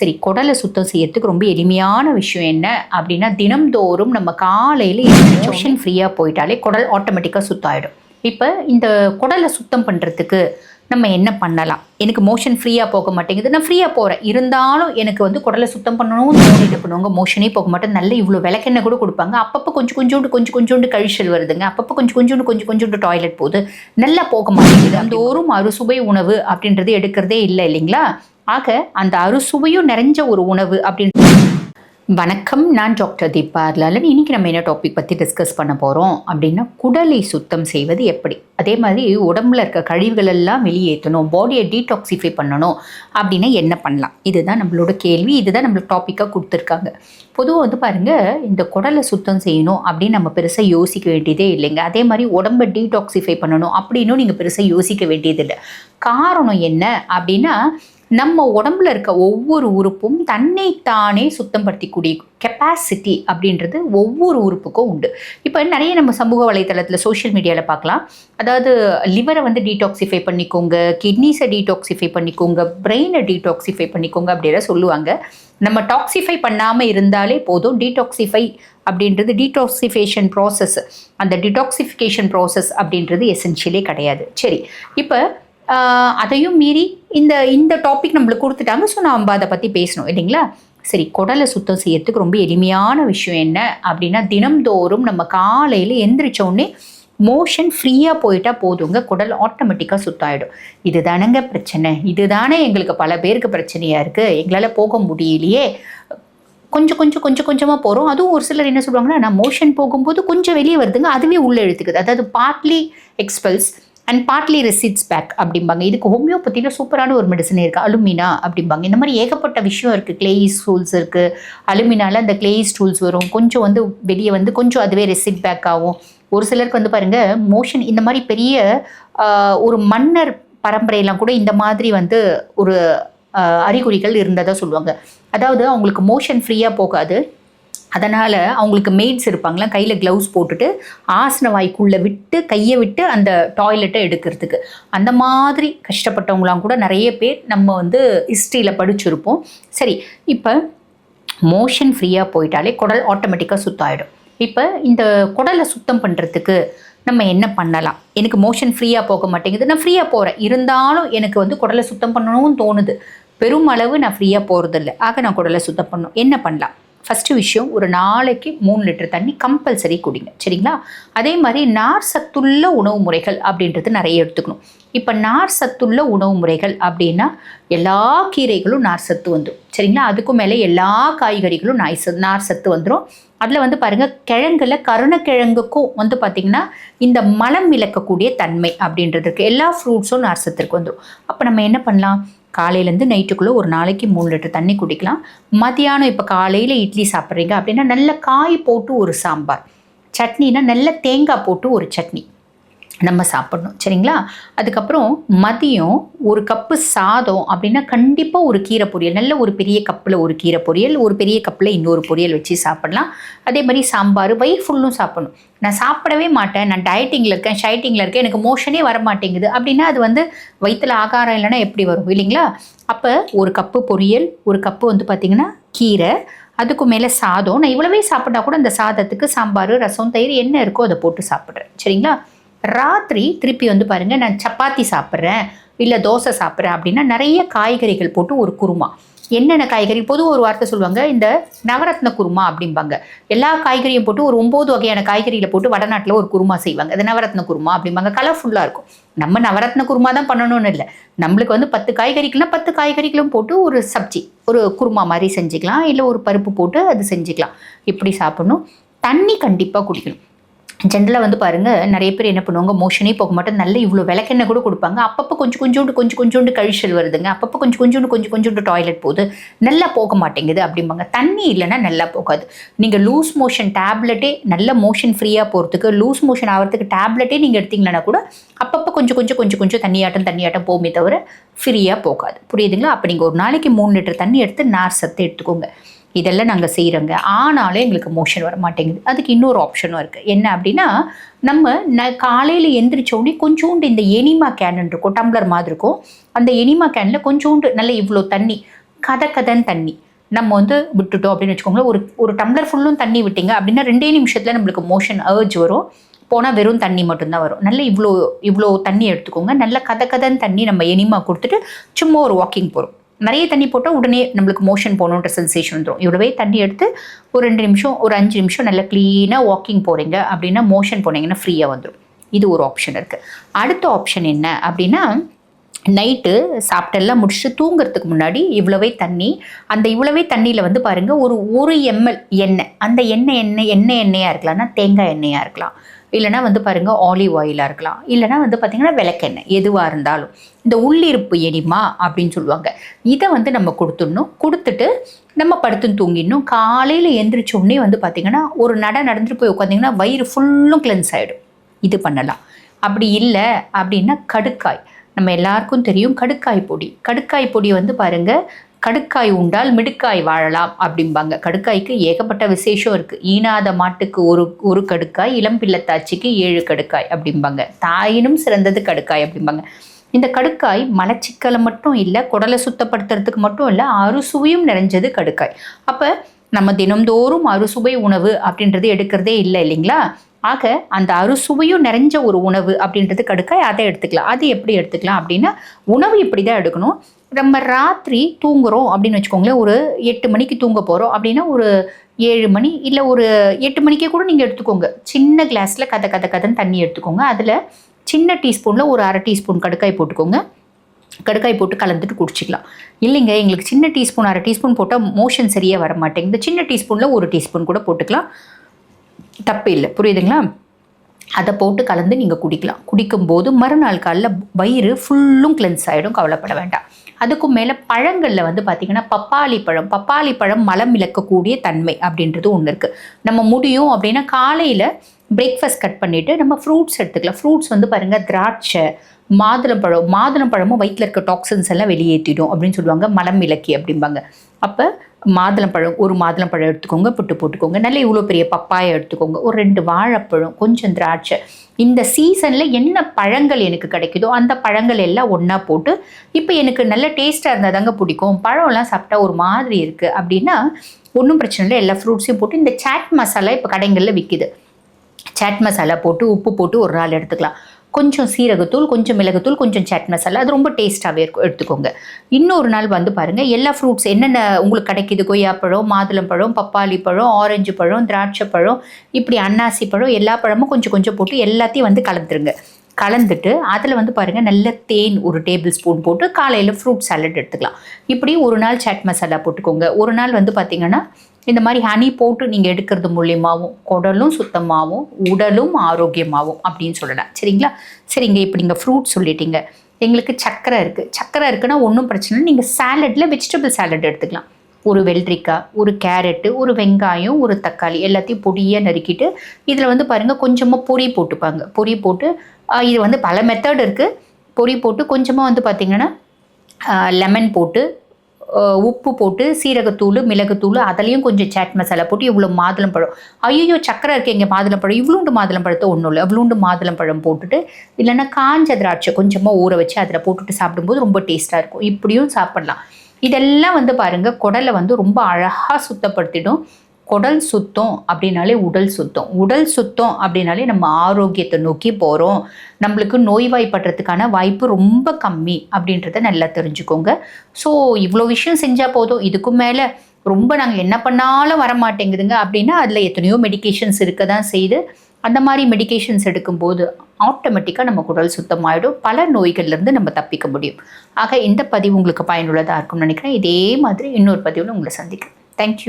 சரி குடலை சுத்தம் செய்யறதுக்கு ரொம்ப எளிமையான விஷயம் என்ன அப்படின்னா தினம்தோறும் நம்ம காலையில் மோஷன் ஃப்ரீயாக போயிட்டாலே குடல் ஆட்டோமேட்டிக்காக சுத்தம் ஆகிடும் இப்போ இந்த குடலை சுத்தம் பண்ணுறதுக்கு நம்ம என்ன பண்ணலாம்? எனக்கு மோஷன் ஃப்ரீயாக போக மாட்டேங்குது நான் ஃப்ரீயாக போகிறேன் இருந்தாலும் எனக்கு வந்து குடலை சுத்தம் பண்ணணும்னு தோணிட்டு பண்ணுவாங்க மோஷனே போக மாட்டேன். நல்ல இவ்வளோ விளக்கெண்ணெய் கூட கொடுப்பாங்க. அப்பப்போ கொஞ்சம் கொஞ்சோண்டு கொஞ்சம் கொஞ்சோண்டு கழிச்சல் வருதுங்க. அப்பப்போ கொஞ்சம் கொஞ்சோண்டு கொஞ்சம் கொஞ்சோண்டு டாய்லெட் போகுது நல்லா போக மாட்டேங்குது. அந்த ஒரு அறுசுவை உணவு அப்படின்றது எடுக்கிறதே இல்லை இல்லைங்களா? ஆக அந்த அறுசுவையும் நிறைஞ்ச ஒரு உணவு அப்படின்னு வணக்கம் நான் டாக்டர் தீபா லாலன் இன்னைக்கு நம்ம என்ன டாபிக் பற்றி டிஸ்கஸ் பண்ண போகிறோம் அப்படின்னா குடலை சுத்தம் செய்வது எப்படி? அதே மாதிரி உடம்புல இருக்க கழிவுகள் எல்லாம் வெளியேற்றணும் பாடியை டீடாக்சிஃபை பண்ணணும் அப்படின்னா என்ன பண்ணலாம்? இதுதான் நம்மளோட கேள்வி. இதுதான் நம்மளுக்கு டாப்பிக்காக கொடுத்துருக்காங்க. பொதுவாக வந்து பாருங்கள் இந்த குடலை சுத்தம் செய்யணும் அப்படின்னு நம்ம பெருசாக யோசிக்க வேண்டியதே இல்லைங்க. அதே மாதிரி உடம்பை டீடாக்சிஃபை பண்ணணும் அப்படின்னும் நீங்கள் பெருசாக யோசிக்க வேண்டியதில்லை. காரணம் என்ன அப்படின்னா நம்ம உடம்புல இருக்க ஒவ்வொரு உறுப்பும் தன்னைத்தானே சுத்தப்படுத்திக்கூடிய கெப்பாசிட்டி அப்படின்றது ஒவ்வொரு உறுப்புக்கும் உண்டு. இப்போ நிறைய நம்ம சமூக வலைத்தளத்தில் சோஷியல் மீடியாவில் பார்க்கலாம். அதாவது லிவரை வந்து டீடாக்சிஃபை பண்ணிக்கோங்க கிட்னிஸை டீடாக்சிஃபை பண்ணிக்கோங்க பிரெயினை டீடாக்சிஃபை பண்ணிக்கோங்க அப்படிலாம் சொல்லுவாங்க. நம்ம டாக்ஸிஃபை பண்ணாமல் இருந்தாலே போதும். டீடாக்சிஃபை அப்படின்றது டீடாக்சிஃபேஷன் ப்ராசஸ் அந்த டிடாக்சிஃபிகேஷன் ப்ராசஸ் அப்படின்றது எசென்ஷியலே கிடையாது. சரி இப்போ அதையும் மீறி இந்த இந்த டாபிக் நம்மளுக்கு கொடுத்துட்டாங்க. ஸோ நம்ம அதை பற்றி பேசணும் இல்லைங்களா? சரி குடலை சுத்தம் செய்யறதுக்கு ரொம்ப எளிமையான விஷயம் என்ன அப்படின்னா தினம்தோறும் நம்ம காலையில் எந்திரிச்சோடனே மோஷன் ஃப்ரீயாக போயிட்டால் போதுங்க குடல் ஆட்டோமேட்டிக்காக சுத்தாயிடும். இதுதானங்க பிரச்சனை? இதுதானே எங்களுக்கு பல பேருக்கு பிரச்சனையாக இருக்குது எங்களால் போக முடியலையே. கொஞ்சம் கொஞ்சம் கொஞ்சம் கொஞ்சமாக போகிறோம் அதுவும் ஒரு சிலர் என்ன சொல்லுவாங்கன்னா நான் மோஷன் போகும்போது கொஞ்சம் வெளியே வருதுங்க அதுவே உள்ளே எழுத்துக்குது அதாவது partly expels and partly resides back அப்படிம்பாங்க. இதுக்கு ஹோமியோபதியில் சூப்பரான ஒரு மெடிசன் இருக்குது அலுமினா அப்படிம்பாங்க. இந்த மாதிரி ஏகப்பட்ட விஷயம் இருக்குது கிளேய் ஸ்டூல்ஸ் இருக்குது அலுமினால அந்த கிளேய் ஸ்டூல்ஸ் வரும். கொஞ்சம் வந்து வெளியே வந்து கொஞ்சம் அதுவே ரெசிட் பேக் ஆகும். ஒரு சிலருக்கு வந்து பாருங்கள் மோஷன் இந்த மாதிரி பெரிய ஒரு மன்னர் பரம்பரையெல்லாம் கூட இந்த மாதிரி வந்து ஒரு அறிகுறிகள் இருந்ததாக சொல்லுவாங்க. அதாவது அவங்களுக்கு மோஷன் ஃப்ரீயாக போகாது. அதனால் அவங்களுக்கு மெய்ட்ஸ் இருப்பாங்களா? கையில் க்ளவுஸ் போட்டுட்டு ஆசன வாய்க்குள்ளே விட்டு கையை விட்டு அந்த டாய்லெட்டை எடுக்கிறதுக்கு. அந்த மாதிரி கஷ்டப்பட்டவங்களாம் கூட நிறைய பேர் நம்ம வந்து ஹிஸ்ட்ரியில் படிச்சிருப்போம். சரி இப்போ மோஷன் ஃப்ரீயாக போயிட்டாலே குடல் ஆட்டோமேட்டிக்காக சுத்தாயிடும். இப்போ இந்த குடலை சுத்தம் பண்ணுறதுக்கு நம்ம என்ன பண்ணலாம்? எனக்கு மோஷன் ஃப்ரீயாக போக மாட்டேங்குது. நான் ஃப்ரீயாக போகிறேன் இருந்தாலும் எனக்கு வந்து குடலை சுத்தம் பண்ணணும்னு தோணுது. பெருமளவு நான் ஃப்ரீயாக போகிறதில்ல ஆக நான் குடலை சுத்தம் பண்ணணும். என்ன பண்ணலாம்? ஃபஸ்ட்டு விஷயம் ஒரு நாளைக்கு மூணு லிட்டர் தண்ணி கம்பல்சரி குடிங்க. சரிங்களா? அதே மாதிரி நார் சத்துள்ள உணவு முறைகள் அப்படின்றது நிறைய எடுத்துக்கணும். இப்போ நார் சத்துள்ள உணவு முறைகள் அப்படின்னா எல்லா கீரைகளும் நார் சத்து வந்துடும் சரிங்களா? அதுக்கும் மேலே எல்லா காய்கறிகளும் நாய் சத்து நார் சத்து வந்துடும் அதில் வந்து பாருங்கள் கிழங்குல கருணக்கிழங்குக்கும் வந்து பார்த்திங்கன்னா இந்த மலம் விளக்கக்கூடிய தன்மை அப்படின்றது இருக்குது எல்லா ஃப்ரூட்ஸும் நார் சத்துக்கு வந்துடும் அப்போ நம்ம என்ன பண்ணலாம்? காலையிலேருந்து நைட்டுக்குள்ளே ஒரு நாளைக்கு மூணு லிட்டர் தண்ணி குடிக்கலாம். மதியானம் இப்போ காலையில் இட்லி சாப்பிட்றீங்க அப்படின்னா நல்ல காய் போட்டு ஒரு சாம்பார். சட்னினா நல்ல தேங்காய் போட்டு ஒரு சட்னி. நம்ம சாப்பிடணும். சரிங்களா? அதுக்கப்புறம் மதியம் ஒரு கப்பு சாதம் அப்படின்னா கண்டிப்பாக ஒரு கீரை பொரியல். நல்ல ஒரு பெரிய கப்பில் ஒரு கீரை பொரியல் ஒரு பெரிய கப்பில் இன்னொரு பொரியல் வச்சு சாப்பிடலாம். அதே மாதிரி சாம்பார் வயிறு ஃபுல்லும் சாப்பிடணும். நான் சாப்பிடவே மாட்டேன். நான் டயட்டிங்கில் இருக்கேன் ஷைட்டிங்கில் இருக்கேன். எனக்கு மோஷனே வர மாட்டேங்குது அப்படின்னா அது வந்து வயிற்றில் ஆகாரம் இல்லைன்னா எப்படி வரும் இல்லைங்களா? அப்போ ஒரு கப்பு பொரியல் ஒரு கப்பு வந்து பார்த்திங்கன்னா கீரை அதுக்கு மேலே சாதம். நான் இவ்வளவே சாப்பிட்டா கூட அந்த சாதத்துக்கு சாம்பார் ரசம் தயிர் என்ன இருக்கோ அதை போட்டு சாப்பிட்றேன். சரிங்களா? ராத்திரி திருப்பி வந்து பாருங்கள் நான் சப்பாத்தி சாப்பிட்றேன் இல்லை தோசை சாப்பிட்றேன் அப்படின்னா நிறைய காய்கறிகள் போட்டு ஒரு குருமா. என்னென்ன காய்கறி? பொதுவாக ஒரு வார்த்தை சொல்லுவாங்க இந்த நவரத்ன குருமா அப்படிம்பாங்க. எல்லா காய்கறியும் போட்டு ஒரு ஒம்பது வகையான காய்கறியில் போட்டு வடநாட்டில் ஒரு குருமா செய்வாங்க. அது நவரத்ன குருமா அப்படிம்பாங்க. கலர்ஃபுல்லாக இருக்கும். நம்ம நவரத்ன குருமா தான் பண்ணணும்னு இல்லை. நம்மளுக்கு வந்து பத்து காய்கறிக்குலாம் பத்து காய்கறிகளும் போட்டு ஒரு சப்ஜி ஒரு குருமா மாதிரி செஞ்சுக்கலாம் இல்லை ஒரு பருப்பு போட்டு அது செஞ்சுக்கலாம். இப்படி சாப்பிடணும். தண்ணி கண்டிப்பாக குடிக்கணும். ஜென்ரலாக வந்து பாருங்கள் நிறைய பேர் என்ன பண்ணுவாங்க மோஷனே போக மாட்டோம் நல்ல இவ்வளோ விளக்கெண்ணெய் கூட கொடுப்பாங்க. அப்பப்போ கொஞ்சம் கொஞ்சோண்டு கொஞ்சம் கொஞ்சோண்டு கழிச்சல் வருதுங்க. அப்பப்போ கொஞ்சம் கொஞ்சோண்டு கொஞ்சம் கொஞ்சோண்டு டாய்லெட் போகுது. நல்லா போக மாட்டேங்குது அப்படிம்பாங்க. தண்ணி இல்லைன்னா நல்லா போகாது. நீங்கள் லூஸ் மோஷன் டேப்லெட்டே நல்ல மோஷன் ஃப்ரீயாக போகிறதுக்கு லூஸ் மோஷன் ஆகிறதுக்கு டேப்லெட்டே நீங்கள் எடுத்தீங்கன்னா கூட அப்பப்போ கொஞ்சம் கொஞ்சம் கொஞ்சம் கொஞ்சம் தண்ணியாட்டம் தண்ணியாட்டம் போகுமே தவிர ஃப்ரீயாக போகாது. புரியுதுங்களா? அப்போ நீங்கள் ஒரு நாளைக்கு மூணு லிட்டர் தண்ணி எடுத்து நார் சத்து எடுத்துக்கோங்க. இதெல்லாம் நாங்கள் செய்கிறோங்க ஆனாலும் எங்களுக்கு மோஷன் வர மாட்டேங்குது அதுக்கு இன்னொரு ஆப்ஷனும் இருக்குது என்ன அப்படின்னா நம்ம ந காலையில் எந்திரிச்சோடனே கொஞ்சோண்டு இந்த எனிமா கேன் இருக்கும். டம்ளர் மாதிரி இருக்கும். அந்த எனிமா கேனில் கொஞ்சோண்டு நல்ல இவ்வளோ தண்ணி கதை கதன் தண்ணி நம்ம வந்து விட்டுட்டோம் அப்படின்னு வச்சுக்கோங்களேன். ஒரு ஒரு டம்ளர் ஃபுல்லும் தண்ணி விட்டீங்க அப்படின்னா ரெண்டே நிமிஷத்தில் நம்மளுக்கு மோஷன் அர்ஜ் வரும். போனால் வெறும் தண்ணி மட்டும்தான் வரும். நல்ல இவ்வளோ இவ்வளோ தண்ணி எடுத்துக்கோங்க. நல்ல கதை கதன் தண்ணி நம்ம எனிமா கொடுத்துட்டு சும்மா ஒரு வாக்கிங் போகிறோம் நிறைய தண்ணி போட்டால் உடனே நம்மளுக்கு மோஷன் போகணுன்ற சென்சேஷன் வந்துடும் இவ்வளவே தண்ணி எடுத்து ஒரு ரெண்டு நிமிஷம் ஒரு அஞ்சு நிமிஷம் நல்லா க்ளீனாக வாக்கிங் போகிறீங்க அப்படின்னா மோஷன் போனீங்கன்னா ஃப்ரீயாக வந்துடும் இது ஒரு ஆப்ஷன் இருக்குது அடுத்த ஆப்ஷன் என்ன அப்படின்னா நைட்டு சாப்பிட்டெல்லாம் முடிச்சுட்டு தூங்குறதுக்கு முன்னாடி இவ்வளவே தண்ணி அந்த இவ்வளவே தண்ணியில் வந்து பாருங்கள் ஒரு ஒரு எம்எல் எண்ணெய் அந்த எண்ணெய் எண்ணெய் எண்ணெய் எண்ணெயாக இருக்கலாம்னா தேங்காய் எண்ணெயாக இருக்கலாம். இல்லைனா வந்து பாருங்கள் ஆலிவ் ஆயிலாக இருக்கலாம். இல்லைனா வந்து பார்த்திங்கன்னா விளக்கெண்ணெய் எதுவாக இருந்தாலும். இந்த உள்ளிருப்பு எரிமா அப்படின்னு சொல்லுவாங்க. இதை வந்து நம்ம கொடுத்துடணும். கொடுத்துட்டு நம்ம படுத்து தூங்கிடணும். காலையில் எந்திரிச்சோடனே வந்து பார்த்திங்கன்னா ஒரு நட நடந்துட்டு போய் உட்காந்திங்கன்னா வயிறு ஃபுல்லும் கிளென்ஸ் ஆகிடும் இது பண்ணலாம். அப்படி இல்லை அப்படின்னா கடுக்காய். நம்ம எல்லாருக்கும் தெரியும் கடுக்காய் பொடி. கடுக்காய் பொடி வந்து பாருங்கள் கடுக்காய் உண்டால் மிடுக்காய் வாழலாம் அப்படிம்பாங்க. கடுக்காய்க்கு ஏகப்பட்ட விசேஷம் இருக்குது ஈனாத மாட்டுக்கு ஒரு ஒரு கடுக்காய் இளம்பிள்ளத்தாச்சிக்கு ஏழு கடுக்காய் அப்படிம்பாங்க. தாயினும் சிறந்தது கடுக்காய் அப்படிம்பாங்க. இந்த கடுக்காய் மலச்சிக்கலை மட்டும் இல்லை குடலை சுத்தப்படுத்துறதுக்கு மட்டும் இல்லை அறுசுவையும் நிறைஞ்சது கடுக்காய். அப்போ நம்ம தினம்தோறும் அறுசுவை உணவு அப்படின்றது எடுக்கிறதே இல்லை இல்லைங்களா? ஆக அந்த அறுசுவையும் நிறைஞ்ச ஒரு உணவு அப்படின்றது கடுக்காய் அதை எடுத்துக்கலாம். அது எப்படி எடுத்துக்கலாம் அப்படின்னா உணவு இப்படி தான் எடுக்கணும். நம்ம ராத்திரி தூங்குறோம் அப்படின்னு வச்சுக்கோங்களேன் ஒரு எட்டு மணிக்கு தூங்க போகிறோம் அப்படின்னா ஒரு ஏழு மணி இல்லை ஒரு எட்டு மணிக்கே கூட நீங்கள் எடுத்துக்கோங்க. சின்ன கிளாஸில் கதை கதை கதைன்னு தண்ணி எடுத்துக்கோங்க. அதில் சின்ன டீஸ்பூனில் ஒரு அரை டீஸ்பூன் கடுக்காய் போட்டுக்கோங்க. கடுக்காய் போட்டு கலந்துட்டு குடிச்சிக்கலாம். இல்லைங்க எங்களுக்கு சின்ன டீஸ்பூன் அரை டீஸ்பூன் போட்டால் மோஷன் சரியாக வர மாட்டேங்குது சின்ன டீஸ்பூனில் ஒரு டீஸ்பூன் கூட போட்டுக்கலாம். தப்பு இல்லை புரியுதுங்களா? அதை போட்டு கலந்து நீங்கள் குடிக்கலாம். குடிக்கும்போது மறுநாள் காலில் வயிறு ஃபுல்லும் கிளென்ஸ் ஆகிடும் கவலைப்பட வேண்டாம். அதுக்கும் மேலே பழங்களில் வந்து பார்த்திங்கன்னா பப்பாளி பழம். பப்பாளி பழம் மலம் இழக்கக்கூடிய தன்மை அப்படின்றது ஒன்று இருக்குது நம்ம முடியும் அப்படின்னா காலையில் பிரேக்ஃபாஸ்ட் கட் பண்ணிவிட்டு நம்ம ஃப்ரூட்ஸ் எடுத்துக்கலாம். ஃப்ரூட்ஸ் வந்து பாருங்கள் திராட்சை மாதுளம்பழம் மாதுளம்பழமும் வயிற்றில் இருக்க டாக்ஸின்ஸ் எல்லாம் வெளியேற்றிடும் அப்படின்னு சொல்லுவாங்க. மலம் இலக்கி அப்படிம்பாங்க. அப்போ மாதுளம்பழம் ஒரு மாதுளம்பழம் எடுத்துக்கோங்க புட்டு போட்டுக்கோங்க. நல்ல இவ்வளோ பெரிய பப்பாயை எடுத்துக்கோங்க. ஒரு ரெண்டு வாழைப்பழம் கொஞ்சம் திராட்சை. இந்த சீசனில் என்ன பழங்கள் எனக்கு கிடைக்குதோ அந்த பழங்கள் எல்லாம் ஒன்றா போட்டு இப்போ எனக்கு நல்ல டேஸ்ட்டாக இருந்தால் தாங்க பிடிக்கும். பழம்லாம் சாப்பிட்டா ஒரு மாதிரி இருக்குது அப்படின்னா ஒன்றும் பிரச்சனை இல்லை. எல்லா ஃப்ரூட்ஸையும் போட்டு இந்த சாட் மசாலா இப்போ கடைகளில் விற்கிது சாட் மசாலா போட்டு உப்பு போட்டு ஒரு நாள் எடுத்துக்கலாம். கொஞ்சம் சீரகத்தூள் கொஞ்சம் மிளகுத்தூள் கொஞ்சம் சட் மசாலா அது ரொம்ப டேஸ்ட்டாகவே இருக்கும் எடுத்துக்கோங்க. இன்னொரு நாள் வந்து பாருங்கள் எல்லா ஃப்ரூட்ஸ் என்னென்ன உங்களுக்கு கிடைக்கிது? கொய்யாப்பழம் மாதுளம்பழம் பப்பாளி பழம் ஆரஞ்சு பழம் திராட்சை பழம் இப்படி அன்னாசி பழம் எல்லா பழமும் கொஞ்சம் கொஞ்சம் போட்டு எல்லாத்தையும் வந்து கலந்துருங்க. கலந்துட்டு அதில் வந்து பாருங்கள் நல்ல தேன் ஒரு டேபிள் ஸ்பூன் போட்டு காலையில் ஃப்ரூட் சாலட் எடுத்துக்கலாம். இப்படி ஒரு நாள் சாட் மசாலா போட்டுக்கோங்க. ஒரு நாள் வந்து பார்த்திங்கன்னா இந்த மாதிரி ஹனி போட்டு நீங்கள் எடுக்கிறது மூலியமாகவும் குடலும் சுத்தமாகவும் உடலும் ஆரோக்கியமாகவும் அப்படின்னு சொல்லலாம். சரிங்களா? சரிங்க இப்போ நீங்கள் ஃப்ரூட் சொல்லிட்டீங்க. எங்களுக்கு சக்கரை இருக்குது சக்கரை இருக்குன்னா ஒன்றும் பிரச்சனை இல்லை. நீங்கள் சாலட்டில் வெஜிடபிள் சாலட் எடுத்துக்கலாம். ஒரு வெள்ளரிக்காய் ஒரு கேரட்டு ஒரு வெங்காயம் ஒரு தக்காளி எல்லாத்தையும் பொடியாக நறுக்கிட்டு இதில் வந்து பாருங்கள் கொஞ்சமாக பொரி போட்டுப்பாங்க. பொரி போட்டு இது வந்து பல மெத்தட் இருக்குது பொரி போட்டு கொஞ்சமாக வந்து பார்த்திங்கன்னா லெமன் போட்டு உப்பு போட்டு சீரகத்தூள் மிளகுத்தூள் அதுலேயும் கொஞ்சம் சாட் மசாலா போட்டு இவ்வளோ மாதுளம்பழம் ஐயோ சக்கரை இருக்கு இங்கே மாதுளம்பழம் இவ்வளோண்டு மாதுளம்பழத்தை ஒன்றும் இல்லை. இவ்வளோண்டு மாதுளம்பழம் போட்டுட்டு இல்லைன்னா காஞ்ச திராட்சை கொஞ்சமாக ஊற வச்சு அதில் போட்டுட்டு சாப்பிடும்போது ரொம்ப டேஸ்ட்டாக இருக்கும். இப்படியும் சாப்பிட்லாம். இதெல்லாம் வந்து பாருங்கள் குடலை வந்து ரொம்ப அழகாக சுத்தப்படுத்திடும். குடல் சுத்தம் அப்படின்னாலே உடல் சுத்தம். உடல் சுத்தம் அப்படின்னாலே நம்ம ஆரோக்கியத்தை நோக்கி போகிறோம் நம்மளுக்கு நோய்வாய்ப்படுறதுக்கான வாய்ப்பு ரொம்ப கம்மி அப்படின்றத நல்லா தெரிஞ்சுக்கோங்க. ஸோ இவ்வளோ விஷயம் செஞ்சால் போதும். இதுக்கும் மேலே ரொம்ப நாங்கள் என்ன பண்ணாலும் வர மாட்டேங்குதுங்க அப்படின்னா அதில் எத்தனையோ மெடிக்கேஷன்ஸ் இருக்க தான் செய்து அந்த மாதிரி மெடிக்கேஷன்ஸ் எடுக்கும்போது ஆட்டோமேட்டிக்காக நம்ம குடல் சுத்தமாயிடும். பல நோய்கள்லேருந்து நம்ம தப்பிக்க முடியும். ஆக இந்த பதிவு உங்களுக்கு பயனுள்ளதாக இருக்கும்னு நினைக்கிறேன். இதே மாதிரி இன்னொரு பதிவில் உங்களை சந்திக்கிறேன். தேங்க்யூ